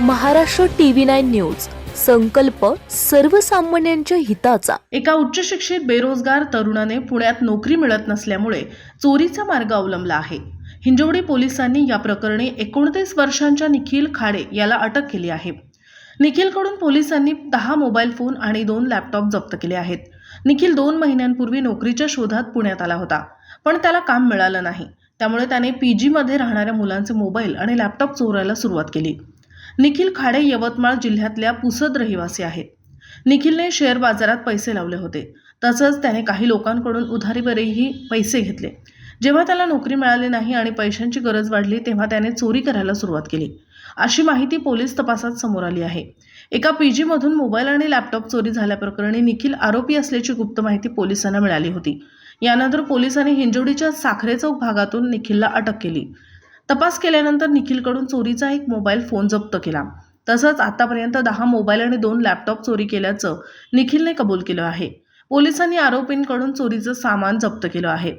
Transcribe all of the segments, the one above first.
Maharashtra TV nine news. संकल्प सर्वसामान्यांच्या हिताचा. एका उच्च शिक्षित बेरोजगार तरुणाने पुण्यात नोकरी मिळत नसल्यामुळे चोरीचा मार्ग अवलंबला आहे. हिंजवडी पोलिसांनी या प्रकरणी एकोणतीस वर्षांच्या निखिल खाडे याला अटक केली आहे. निखिलकडून पोलिसांनी दहा मोबाईल फोन आणि दोन लॅपटॉप जप्त केले आहेत. निखिल दोन महिन्यांपूर्वी नोकरीच्या शोधात पुण्यात आला होता पण त्याला काम मिळालं नाही. त्यामुळे त्याने पी जीमध्ये राहणाऱ्या मुलांचे मोबाईल आणि लॅपटॉप चोरायला सुरुवात केली. निखिल खाडे यवतमाळ जिल्ह्यातल्या पुसद रहिवासी आहेत. निखिलने शेअर बाजारात पैसे लावले होते. तसंच त्याने काही लोकांकडून उधारीवरही पैसे घेतले. जेव्हा त्याला नोकरी मिळाली नाही आणि पैशांची गरज वाढली तेव्हा त्याने चोरी करायला सुरुवात केली. अशी माहिती पोलीस तपासात समोर आली आहे. एका पी जीमधून मोबाईल आणि लॅपटॉप चोरी झाल्याप्रकरणी निखिल आरोपी असल्याची गुप्त माहिती पोलिसांना मिळाली होती. यानंतर पोलिसांनी हिंजवडीच्या साखरे चौक भागातून निखिलला अटक केली. तपास केल्यानंतर निखिलकडून चोरीचा एक मोबाईल फोन जप्त केला. तसंच आतापर्यंत दहा मोबाईल आणि दोन लॅपटॉप चोरी केल्याचं निखिलने कबूल केलं आहे. पोलिसांनी आरोपींकडून चोरीचं सामान जप्त केलं आहे.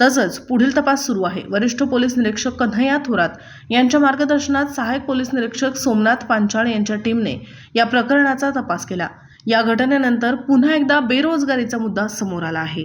तसंच पुढील तपास सुरू आहे. वरिष्ठ पोलीस निरीक्षक कन्हैया थोरात यांच्या मार्गदर्शनात सहाय्यक पोलीस निरीक्षक सोमनाथ पांचाळ यांच्या टीमने या प्रकरणाचा तपास केला. या घटनेनंतर पुन्हा एकदा बेरोजगारीचा मुद्दा समोर आला आहे.